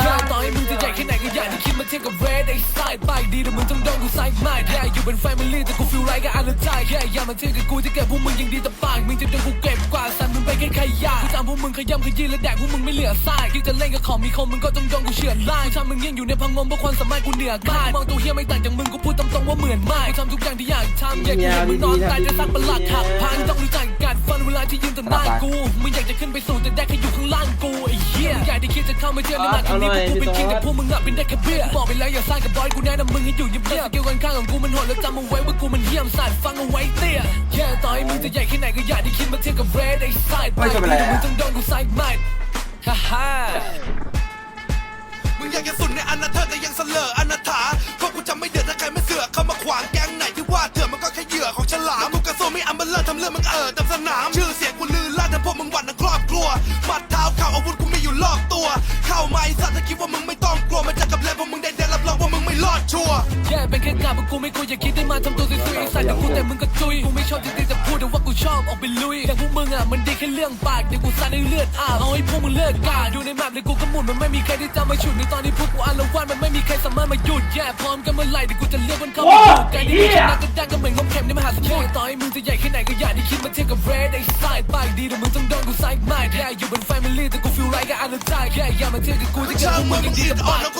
แค่ต่อให้มึงจะใหญ่แค่ไหนก็อย่าได้คิดมาเทียบกับเรดไอ้ไซด์ไปดีแต่มึงต้องโดนกูไซด์ไม่แค่อยู่เป็นแฟมิลี่แต่กูฟีลไรก็อันละใจแค่อย่ามาเทียบกับกูจะเก็บพวกมึงยังดีแต่ปากมึงจะโดนกูเก็บกว่าสันมึงไปแค่ขยะกูจำพวกมึงขย้ำขยี้และแดกพวกมึงไม่เหลือไส้ที่จะเล่นกับของมีคมมึงก็ต้องโดนกูเฉือนไล่ถ้ามึงยังอยู่ในพังงมเพราะความสามารถกูเหนือกายมองตัวเฮียไม่ต่างจากมึงกูพูดตรงๆว่าเหมือนไม่กูทำทุกอย่างที่อยากทำอยากเห็นมึงนอนตายจะสักประหลาดหักพังต้องรู้จักการฟันเวลาที่ยืนต่อหน้ากูมึงอยากจะขึ้นไปสูงแต่ได้ จะเข้ามาเทียบในมาครั้งนี้กูเป็นคิงแต่พวกมึงอะเป็นได้แค่เบี้ยบอกไปแล้วอย่าสร้างกับบอยกูแนะนำมึงให้อยู่เงียบๆสกิลกันข้างของกูมันโหดแล้วจำเอาไว้ว่ากูมันเหี้ยมสัตว์ฟังเอาไว้เตี้ยแค่ต่อให้มึงจะใหญ่แค่ไหนก็อย่าได้คิดมาเทียบกับเรดไอ้ไซด์ไปดีแต่มึงต้องโดนกูไซด์ไม่ฮ่าฮ่ามึงยังจะสุดในอนาเธอร์แต่ยังเสลออนา ชัวร์แค่เป็นแค่กาบกูไม่คุยอย่าคิดได้มาทำตัวซุยๆไอ้สัตว์เดี๋ยวกูแต่มึงก็จุยกูไม่ชอบจริงๆแต่พูดแต่ว่ากูชอบออกไปลุยแต่พวกมึงอะมันดีแค่เรื่องปากเดี๋ยวกูซัดให้เลือดอาบเอาให้พวกมึงเลิกกาดูในแมปเลยกูก็หมุนมันไม่มีใครที่จะมาฉุดในตอนนี้พวกกูอารวาสมันไม่มีใครสามารถมาหยุดแย่พร้อมกันเมื่อไหร่เดี๋ยวกูจะเลือกมันเข้ามาอยู่ใกล้ที่ชนะก็ได้ก็เหมือนงมเข็มในมหาสมุทรต่อให้มึงจะใหญ่แค่ไหนก็อย่าได้คิดมาเทียบกับเรดไอ้ไซด์ปากดีแต่มึงต้องโดนกูไซด์ไม่แค่อยู่เป็นแฟมิลี่แต่กูฟีลไรก็อันละใจแค่อย่ามาเทียบกับกูที่เกิดช่างพวกมึมึงงยังดีดีแต่อ่อปานก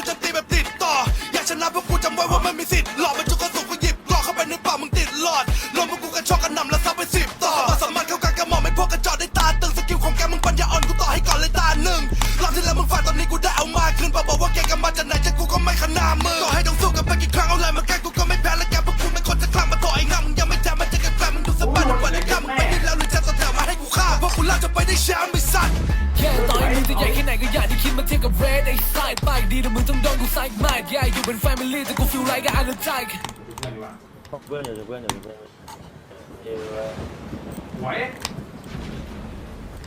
หนึ่งรอบที่แล้วมึงฝ่าตอนนี้กูได้เอามาขึ้นมาบอกว่าแกกันมาจากไหนจะกูก็ไม่ขนามือต่อให้ต้องสู้กันไปกี่ครั้งเอาอะไรมาแก้กูก็ไม่แพ้และแกพวกกูไม่คนจะคลั่งมาต่อไอ้งามึงยังไม่แจมมาเจอกันแกล้งมึงดูสบายทุกวันไอ้กล้ามึงไปนี่แล้วหรือจะต่อแถวมาให้กูฆ่าเพราะกูล่าจะไปได้แชมป์ไม่สั่นแค่ต่อให้มึงจะใหญ่แค่ไหนก็อย่าได้คิดมาเทียบกับเรดไอ้ไซด์ปากดีแต่มึงต้องโดนกูไซด์ไม่แย่อยู่เป็นแฟมิลี่แต่กูฟีลไรก็อันละใจเพื่อนอยู่เพื่อนอยู่เพื่อนเออหว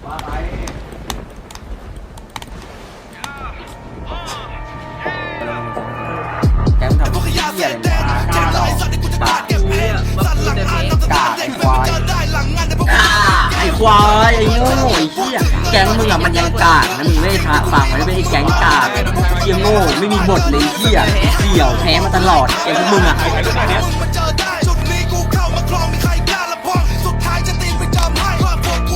ว่าไป ก๊งมึงอะมันยังกากนะมึงไม่ได้ฟังมันไม่ได้แก๊งกากเหี้ยโง่ไม่มีบทเลยเหี้ยเสี่ยวแพ้มาตลอดแก๊งพวกมึงอะมึงมาเจอได้จุดนี้กูเข้ามาครองมีใครกล้าละพ้องสุดท้ายจะตีไปจำให้ครอบครัวก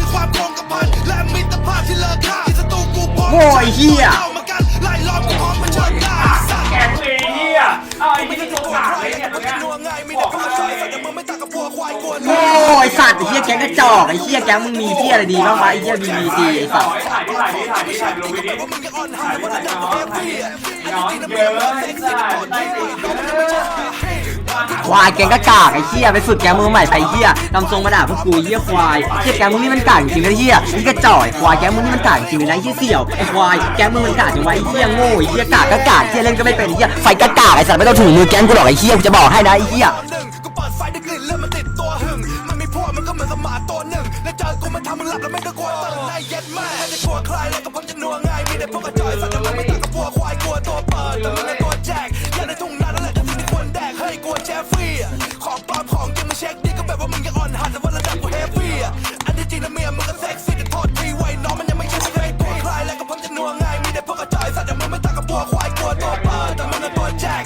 มีความคงกระพันและมิตรภาพที่เลิกค่าที่ศัตรูกูพร้อมโง่ไอ้เหี้ยเข้ามากันไล่ล้อมกูพร้อมมาเจอได้สัตว์แกงเวเฮียไอ้ที่ได้ตัตัววกาเลยเนี่ยเนี้ยนัวง่ายมีแต่ผู้ชายสัตว์แต่มึงม่ต่างกับพวกควาย โง่ไอ้สัตว์ไอ้เหี้ยแก๊งกระจอกไอ้เหี้ยแก๊งมึงมีเหี้ยอะไรดีบ้างวะไอ้เหี้ยบีบีซีไอ้สัตว์ถ่ายดิถ่ายดิถ่ายดิถ่ายดิลงไปดิว่ามึงยังอ่อนหายว่าจะดังกับเอฟวีอะน้องเยอะไอ้สัตว์ควายแกงก็กากไอ้เหี้ยไปฝึกแกมึงใหม่ไปเหี้ยทำทรงมาด่าพวกกูเหี้ยควายเหี้ยแกงมึงนี่มันกากจริงนะเหี้ยนี่กระจอกไอ้ควายแกงมึงนี่มันกากจริงนะไอ้เหี้ยเสี่ยวไอ้ควายแกงมึงมันกากจังวะไอ้เหี้ยโง่ไอ้เหี้ยกากก็กากเหี้ยเล่นก็ไม่เป็นไอ้เหี้ยไฟก็กากไอ้สัตว์ไม่ต้องถึงมือแกงกูหรอกไอ้เหี้ยกูจะบอกให้นะไอ้เหี้ย มือนกับหมาตัวหนึ่ง และเจอกูมันทำมึงหลับแล้วไม่ต้องกลัวตื่นได้เย็ดมากไม่ได้กลัวใครแล้วก็พร้อมจะนัวง่ายมีแต่พวกกระจอยสัตว์ทำไมไม่ต่างกับวัวควายกลัวตัวเปิดแต่มันเป็นตัวแจกอย่าในทุ่งนาและนแหละคือสิ่งที่ควรแดกเฮ้ยกลัวเจฟฟี่ของปลอมของจริงมึงเช็คดิก็แบบว่ามึงยังอ่อนหัดแต่ว่าระดับกูเฮฟวี่อันที่จริงนะเมียมึงก็เซ็กซี่แต่โทษทีไว้น้องมันยังไม่ใช่ใครกลัวใครแล้วก็พร้อมจะนัวง่ายมีแต่พวกกระจอยสัตว์ทำไมไม่ต่างกับวัวควายกลัวตัวเปิดแต่มึงน่ะตัวแจก